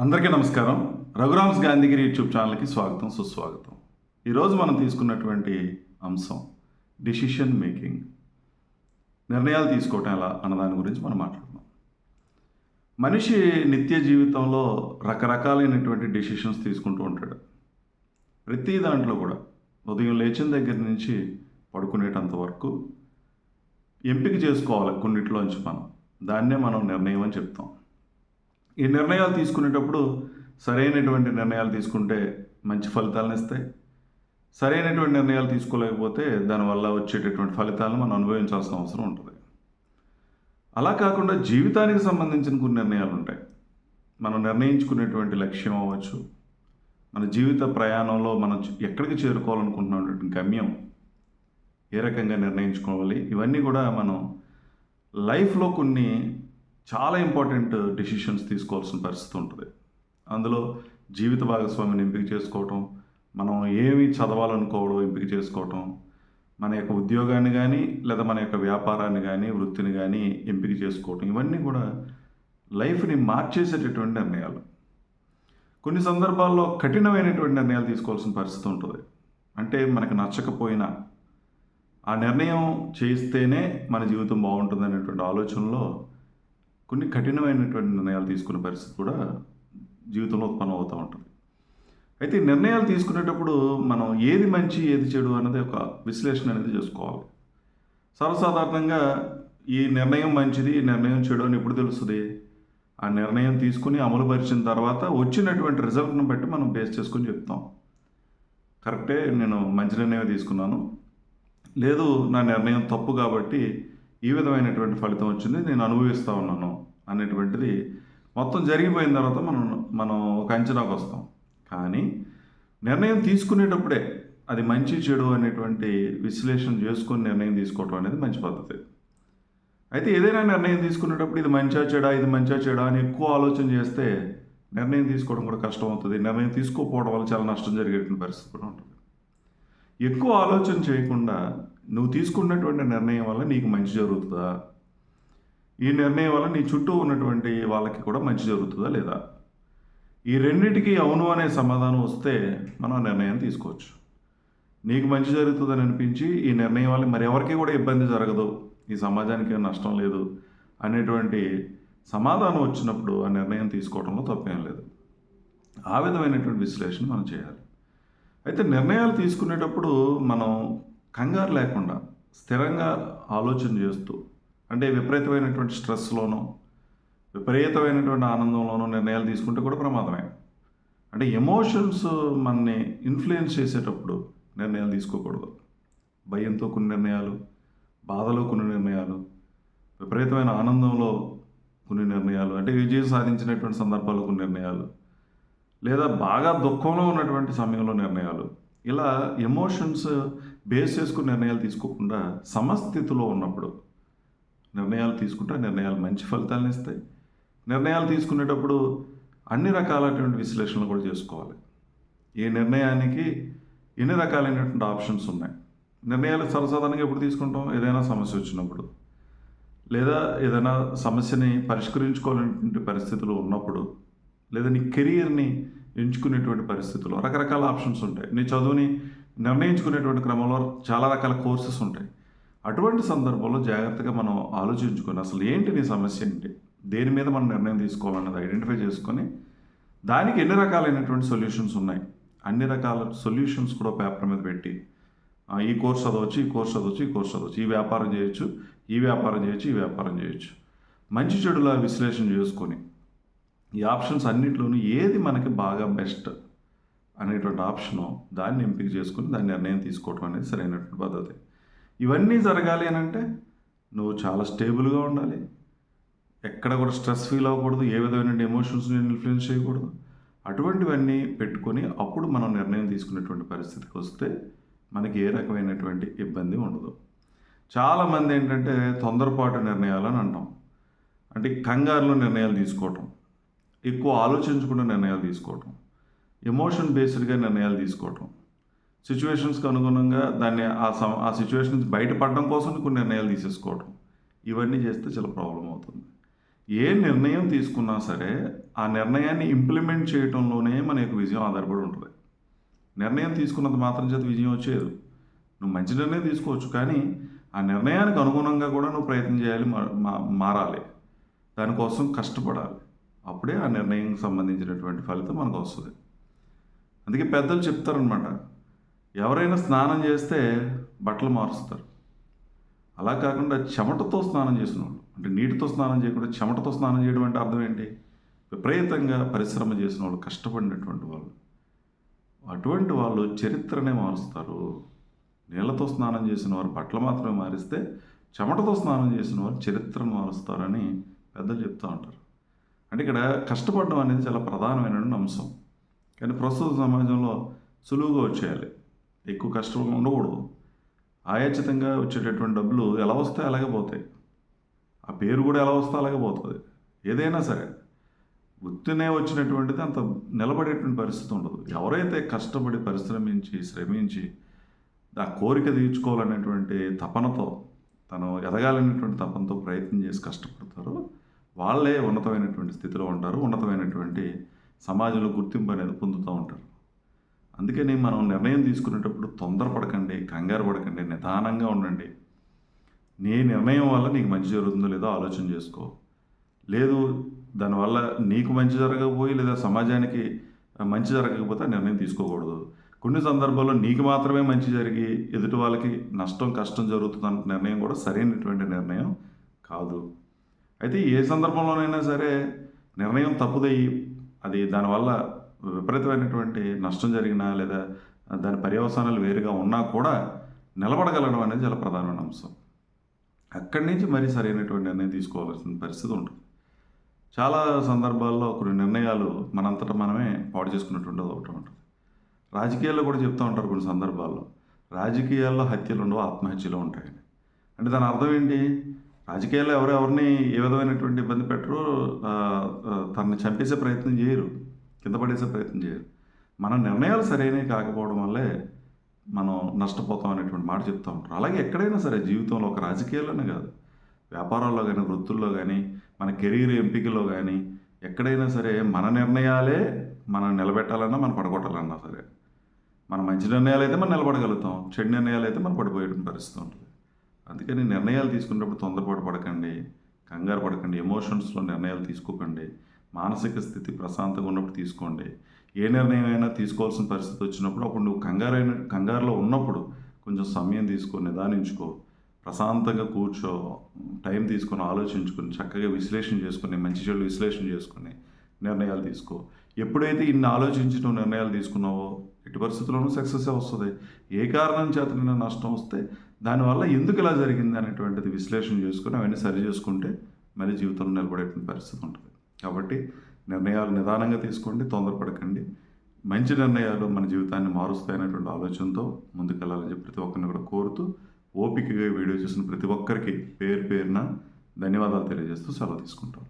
అందరికీ నమస్కారం. రఘురామ్స్ గాంధీగిరి యూట్యూబ్ ఛానల్కి స్వాగతం సుస్వాగతం. ఈరోజు మనం తీసుకున్నటువంటి అంశం డిసిషన్ మేకింగ్ నిర్ణయాలు తీసుకోవటం ఎలా అన్నదాని గురించి మనం మాట్లాడుతున్నాం మనిషి నిత్య జీవితంలో రకరకాలైనటువంటి డెసిషన్స్ తీసుకుంటూ ఉంటాడు. ప్రతి దాంట్లో కూడా ఉదయం లేచిన దగ్గర నుంచి పడుకునేటంత వరకు ఎంపిక చేసుకోవాలి కొన్నిట్లోంచి మనం. దాన్నే మనం నిర్ణయం అని చెప్తాం. ఈ నిర్ణయాలు తీసుకునేటప్పుడు సరైనటువంటి నిర్ణయాలు తీసుకుంటే మంచి ఫలితాలను ఇస్తాయి. సరైనటువంటి నిర్ణయాలు తీసుకోలేకపోతే దానివల్ల వచ్చేటటువంటి ఫలితాలను మనం అనుభవించాల్సిన అవసరం ఉంటుంది. అలా కాకుండా జీవితానికి సంబంధించిన కొన్ని నిర్ణయాలు ఉంటాయి. మనం నిర్ణయించుకునేటువంటి లక్ష్యం అవ్వచ్చు. మన జీవిత ప్రయాణంలో మనం ఎక్కడికి చేరుకోవాలనుకుంటున్నటువంటి గమ్యం ఏ రకంగా నిర్ణయించుకోవాలి? ఇవన్నీ కూడా మనం లైఫ్లో కొన్ని చాలా ఇంపార్టెంట్ డెసిషన్స్ తీసుకోవాల్సిన పరిస్థితి ఉంటుంది. అందులో జీవిత భాగస్వామిని ఎంపిక చేసుకోవటం మనం ఏమి చదవాలనుకోవడం ఎంపిక చేసుకోవటం మన యొక్క ఉద్యోగాన్ని కానీ లేదా మన యొక్క వ్యాపారాన్ని కానీ వృత్తిని కానీ ఎంపిక చేసుకోవటం ఇవన్నీ కూడా లైఫ్ని మార్చేసేటటువంటి నిర్ణయాలు. కొన్ని సందర్భాల్లో కఠినమైనటువంటి నిర్ణయాలు తీసుకోవాల్సిన పరిస్థితి ఉంటుంది. అంటే మనకు నచ్చకపోయినా ఆ నిర్ణయం చేస్తేనే మన జీవితం బాగుంటుంది అనేటువంటి ఆలోచనలో కొన్ని కఠినమైనటువంటి నిర్ణయాలు తీసుకునే పరిస్థితి కూడా జీవితంలో ఉత్పన్నం అవుతూ ఉంటుంది. అయితే నిర్ణయాలు తీసుకునేటప్పుడు మనం ఏది మంచి ఏది చెడు అనేది ఒక విశ్లేషణ అనేది చేసుకోవాలి. సర్వసాధారణంగా ఈ నిర్ణయం మంచిది ఈ నిర్ణయం చెడు అని ఎప్పుడు తెలుస్తుంది? ఆ నిర్ణయం తీసుకుని అమలుపరిచిన తర్వాత వచ్చినటువంటి రిజల్ట్ని బట్టి మనం బేస్ చేసుకొని చెప్తాం. కరెక్టే నేను మంచి నిర్ణయం తీసుకున్నాను. లేదు నా నిర్ణయం తప్పు కాబట్టి ఈ విధమైనటువంటి ఫలితం వచ్చింది. నేను అనుభవిస్తూ ఉన్నాను అనేటువంటిది మొత్తం జరిగిపోయిన తర్వాత మనం మనం ఒక అంచనాకు వస్తాం. కానీ నిర్ణయం తీసుకునేటప్పుడే అది మంచి చెడు అనేటువంటి విశ్లేషణ చేసుకొని నిర్ణయం తీసుకోవటం అనేది మంచి పద్ధతి. అయితే ఏదైనా నిర్ణయం తీసుకునేటప్పుడు ఇది మంచా చెడా ఇది మంచా చెడా అని ఎక్కువ ఆలోచన చేస్తే నిర్ణయం తీసుకోవడం కూడా కష్టం అవుతుంది నిర్ణయం తీసుకోకపోవడం వల్ల చాలా నష్టం జరిగేటువంటి పరిస్థితి కూడా ఉంటుంది. ఎక్కువ ఆలోచన చేయకుండా నువ్వు తీసుకున్నటువంటి నిర్ణయం వల్ల నీకు మంచి జరుగుతుందా? ఈ నిర్ణయం వల్ల నీ చుట్టూ ఉన్నటువంటి వాళ్ళకి కూడా మంచి జరుగుతుందా లేదా? ఈ రెండింటికి అవును అనే సమాధానం వస్తే మనం ఆ నిర్ణయం తీసుకోవచ్చు. నీకు మంచి జరుగుతుందని అనిపించి ఈ నిర్ణయం వల్ల మరి ఎవరికి కూడా ఇబ్బంది జరగదు. ఈ సమాజానికి నష్టం లేదు అనేటువంటి సమాధానం వచ్చినప్పుడు ఆ నిర్ణయం తీసుకోవడంలో తప్పేం లేదు. ఆ విధమైనటువంటి విశ్లేషణ మనం చేయాలి. అయితే నిర్ణయాలు తీసుకునేటప్పుడు మనం కంగారు లేకుండా స్థిరంగా ఆలోచన చేస్తూ అంటే విపరీతమైనటువంటి స్ట్రెస్లోనో విపరీతమైనటువంటి ఆనందంలోనో నిర్ణయాలు తీసుకుంటే కూడా ప్రమాదమే. అంటే ఎమోషన్స్ మనని ఇన్ఫ్లుయెన్స్ చేసేటప్పుడు నిర్ణయాలు తీసుకోకూడదు. భయంతో కొన్ని నిర్ణయాలు బాధలో కొన్ని నిర్ణయాలు విపరీతమైన ఆనందంలో కొన్ని నిర్ణయాలు అంటే విజయం సాధించినటువంటి సందర్భాల్లో కొన్ని నిర్ణయాలు లేదా బాగా దుఃఖంలో ఉన్నటువంటి సమయంలో నిర్ణయాలు. ఇలా ఎమోషన్స్ బేస్ చేసుకుని నిర్ణయాలు తీసుకోకుండా సమస్థితిలో ఉన్నప్పుడు నిర్ణయాలు తీసుకుంటే నిర్ణయాలు మంచి ఫలితాలను ఇస్తాయి. నిర్ణయాలు తీసుకునేటప్పుడు అన్ని రకాలైనటువంటి విశ్లేషణలు కూడా చేసుకోవాలి. ఏ నిర్ణయానికి ఎన్ని రకాలైనటువంటి ఆప్షన్స్ ఉన్నాయి? నిర్ణయాలు సరసాధారణంగా ఎప్పుడు తీసుకుంటాం? ఏదైనా సమస్య వచ్చినప్పుడు. లేదా ఏదైనా సమస్యని పరిష్కరించుకోవాలనేటువంటి పరిస్థితులు ఉన్నప్పుడు లేదా నీ కెరియర్ని ఎంచుకునేటువంటి పరిస్థితులు రకరకాల ఆప్షన్స్ ఉంటాయి. నీ చదువుని నిర్ణయించుకునేటువంటి క్రమంలో చాలా రకాల కోర్సెస్ ఉంటాయి. అటువంటి సందర్భంలో జాగ్రత్తగా మనం ఆలోచించుకొని అసలు ఏంటి నీ సమస్య ఏంటి? దేని మీద మనం నిర్ణయం తీసుకోవాలన్నది ఐడెంటిఫై చేసుకొని దానికి ఎన్ని రకాలైనటువంటి సొల్యూషన్స్ ఉన్నాయి? అన్ని రకాల సొల్యూషన్స్ కూడా పేపర్ మీద పెట్టి ఈ కోర్స్ చదవచ్చు ఈ కోర్స్ చదవచ్చు ఈ కోర్స్ చదవచ్చు ఈ వ్యాపారం చేయొచ్చు ఈ వ్యాపారం చేయొచ్చు ఈ వ్యాపారం చేయొచ్చు. మంచి చెడుల విశ్లేషణ చేసుకొని ఈ ఆప్షన్స్ అన్నింటిలోనూ ఏది మనకి బాగా బెస్ట్ అనేటువంటి ఆప్షను దాన్ని ఎంపిక చేసుకుని దాని నిర్ణయం తీసుకోవడం అనేది సరైనటువంటి పద్ధతి. ఇవన్నీ జరగాలి అని అంటే నువ్వు చాలా స్టేబుల్గా ఉండాలి. ఎక్కడ కూడా స్ట్రెస్ ఫీల్ అవ్వకూడదు. ఏ విధమైన ఎమోషన్స్ నేను ఇన్ఫ్లుయెన్స్ చేయకూడదు. అటువంటివన్నీ పెట్టుకొని అప్పుడు మనం నిర్ణయం తీసుకునేటువంటి పరిస్థితికి వస్తే మనకి ఏ రకమైనటువంటి ఇబ్బంది ఉండదు. చాలామంది ఏంటంటే తొందరపాటు నిర్ణయాలు అని అంటాం. అంటే కంగారులో నిర్ణయాలు తీసుకోవటం. ఎక్కువ ఆలోచించకుండా నిర్ణయాలు తీసుకోవటం. ఎమోషన్ బేస్డ్గా నిర్ణయాలు తీసుకోవటం. సిచ్యువేషన్స్కి అనుగుణంగా దాన్ని ఆ సమ ఆ సిచ్యువేషన్స్ బయటపడడం కోసం కొన్ని నిర్ణయాలు తీసేసుకోవటం. ఇవన్నీ చేస్తే చాలా ప్రాబ్లం అవుతుంది. ఏ నిర్ణయం తీసుకున్నా సరే ఆ నిర్ణయాన్ని ఇంప్లిమెంట్ చేయటంలోనే మన యొక్క విజయం ఆధారపడి ఉంటుంది. నిర్ణయం తీసుకున్నంత మాత్రం చేత విజయం వచ్చేది నువ్వు మంచి నిర్ణయం తీసుకోవచ్చు కానీ ఆ నిర్ణయానికి అనుగుణంగా కూడా నువ్వు ప్రయత్నం చేయాలి మా- మారాలి. దానికోసం కష్టపడాలి. అప్పుడే ఆ నిర్ణయం సంబంధించినటువంటి ఫలితం మనకు వస్తుంది. అందుకే పెద్దలు చెప్తారనమాట ఎవరైనా స్నానం చేస్తే బట్టలు మారుస్తారు. అలా కాకుండా చెమటతో స్నానం చేసిన వాళ్ళు అంటే నీటితో స్నానం చేయకుండా చెమటతో స్నానం చేయడం అంటే అర్థం ఏంటి? విపరీతంగా పరిశ్రమ చేసిన వాళ్ళు కష్టపడినటువంటి వాళ్ళు. అటువంటి వాళ్ళు చరిత్రనే మారుస్తారు. నీళ్ళతో స్నానం చేసిన వారు బట్టలు మాత్రమే మారిస్తే చెమటతో స్నానం చేసిన వారు చరిత్రను మారుస్తారని పెద్దలు చెప్తూ ఉంటారు. అంటే ఇక్కడ కష్టపడడం అనేది చాలా ప్రధానమైన అంశం. కానీ ప్రస్తుత సమాజంలో సులువుగా వచ్చేయాలి. ఎక్కువ కష్టం ఉండకూడదు. ఆయాచితంగా వచ్చేటటువంటి డబ్బులు ఎలా వస్తాయి అలాగే పోతాయి. ఆ పేరు కూడా ఎలా వస్తే అలాగే పోతుంది. ఏదైనా సరే వృత్తినే వచ్చినటువంటిది అంత నిలబడేటువంటి పరిస్థితి ఉండదు. ఎవరైతే కష్టపడి పరిశ్రమించి శ్రమించి ఆ కోరిక తీర్చుకోవాలనేటువంటి తపనతో తను ఎదగాలనేటువంటి తపనతో ప్రయత్నం చేసి కష్టపడతారో వాళ్ళే ఉన్నతమైనటువంటి స్థితిలో ఉంటారు ఉన్నతమైనటువంటి సమాజంలో గుర్తింపు అనేది పొందుతూ ఉంటారు. అందుకని మనం నిర్ణయం తీసుకునేటప్పుడు తొందరపడకండి కంగారు పడకండి నిదానంగా ఉండండి. నీ నిర్ణయం వల్ల నీకు మంచి జరుగుతుందో లేదో ఆలోచన చేసుకో. లేదు దానివల్ల నీకు మంచి జరగకపోయి లేదా సమాజానికి మంచి జరగకపోతే ఆ నిర్ణయం తీసుకోకూడదు. కొన్ని సందర్భాల్లో నీకు మాత్రమే మంచి జరిగి ఎదుటి వాళ్ళకి నష్టం కష్టం జరుగుతుందన్న నిర్ణయం కూడా సరైనటువంటి నిర్ణయం కాదు. అయితే ఏ సందర్భంలోనైనా సరే నిర్ణయం తప్పుదయ్యి అది దానివల్ల విపరీతమైనటువంటి నష్టం జరిగినా లేదా దాని పర్యవసానాలు వేరుగా ఉన్నా కూడా నిలబడగలగడం అనేది చాలా ప్రధానమైన అంశం. అక్కడి నుంచి మరీ సరైనటువంటి నిర్ణయం తీసుకోవాల్సిన పరిస్థితి ఉంటుంది. చాలా సందర్భాల్లో కొన్ని నిర్ణయాలు మనంతటా మనమే పాడు చేసుకున్నటువంటి ఒకటి ఉంటుంది. రాజకీయాల్లో కూడా చెప్తూ ఉంటారు కొన్ని సందర్భాల్లో రాజకీయాల్లో హత్యలు ఉండవు ఆత్మహత్యలు ఉంటాయని. అంటే దాని అర్థం ఏంటి? రాజకీయాల్లో ఎవరు ఎవరిని ఏ విధమైనటువంటి ఇబ్బంది పెట్టరు తనని చంపేసే ప్రయత్నం చేయరు కింద పడేసే ప్రయత్నం చేయరు. మన నిర్ణయాలు సరైనవి కాకపోవడం వల్లే మనం నష్టపోతాం అనేటువంటి మాట చెప్తూ ఉంటారు. అలాగే ఎక్కడైనా సరే జీవితంలో ఒక రాజకీయాల్లోనే కాదు. వ్యాపారాల్లో కానీ వృత్తుల్లో కానీ మన కెరీర్ ఎంపికలో కానీ ఎక్కడైనా సరే మన నిర్ణయాలే మనం నిలబెట్టాలన్నా మనం పడగొట్టాలన్నా సరే మన మంచి నిర్ణయాలు అయితే మనం నిలబడగలుగుతాం చెడు నిర్ణయాలు అయితే మనం పడిపోయే పరిస్థితి ఉంటుంది. అందుకని నిర్ణయాలు తీసుకునేటప్పుడు తొందరపాటు పడకండి కంగారు పడకండి ఎమోషన్స్లో నిర్ణయాలు తీసుకోకండి మానసిక స్థితి ప్రశాంతంగా ఉన్నప్పుడు తీసుకోండి. ఏ నిర్ణయం అయినా తీసుకోవాల్సిన పరిస్థితి వచ్చినప్పుడు అప్పుడు నువ్వు కంగారైన కంగారులో ఉన్నప్పుడు కొంచెం సమయం తీసుకో నిదానించుకో. ప్రశాంతంగా కూర్చో టైం తీసుకొని ఆలోచించుకొని చక్కగా విశ్లేషణ చేసుకొని మంచి చెడు విశ్లేషణ చేసుకొని నిర్ణయాలు తీసుకో. ఎప్పుడైతే ఇన్ని ఆలోచించి నువ్వు నిర్ణయాలు తీసుకున్నావో ఎట్టి పరిస్థితుల్లోనూ సక్సెస్ వస్తుంది. ఏ కారణం చేత నష్టం వస్తే దానివల్ల ఎందుకు ఇలా జరిగింది అనేటువంటిది విశ్లేషణ చేసుకుని అవన్నీ సరి చేసుకుంటే మళ్ళీ జీవితంలో నిలబడేటువంటి పరిస్థితి ఉంటుంది. కాబట్టి నిర్ణయాలు నిదానంగా తీసుకోండి తొందరపడకండి. మంచి నిర్ణయాలు మన జీవితాన్ని మారుస్తాయనేటువంటి ఆలోచనతో ముందుకెళ్ళాలని చెప్పి ప్రతి ఒక్కరిని కూడా కోరుతూ ఓపికగా వీడియో చూసిన ప్రతి ఒక్కరికి పేరు పేరున ధన్యవాదాలు తెలియజేస్తూ సెలవు తీసుకుంటాను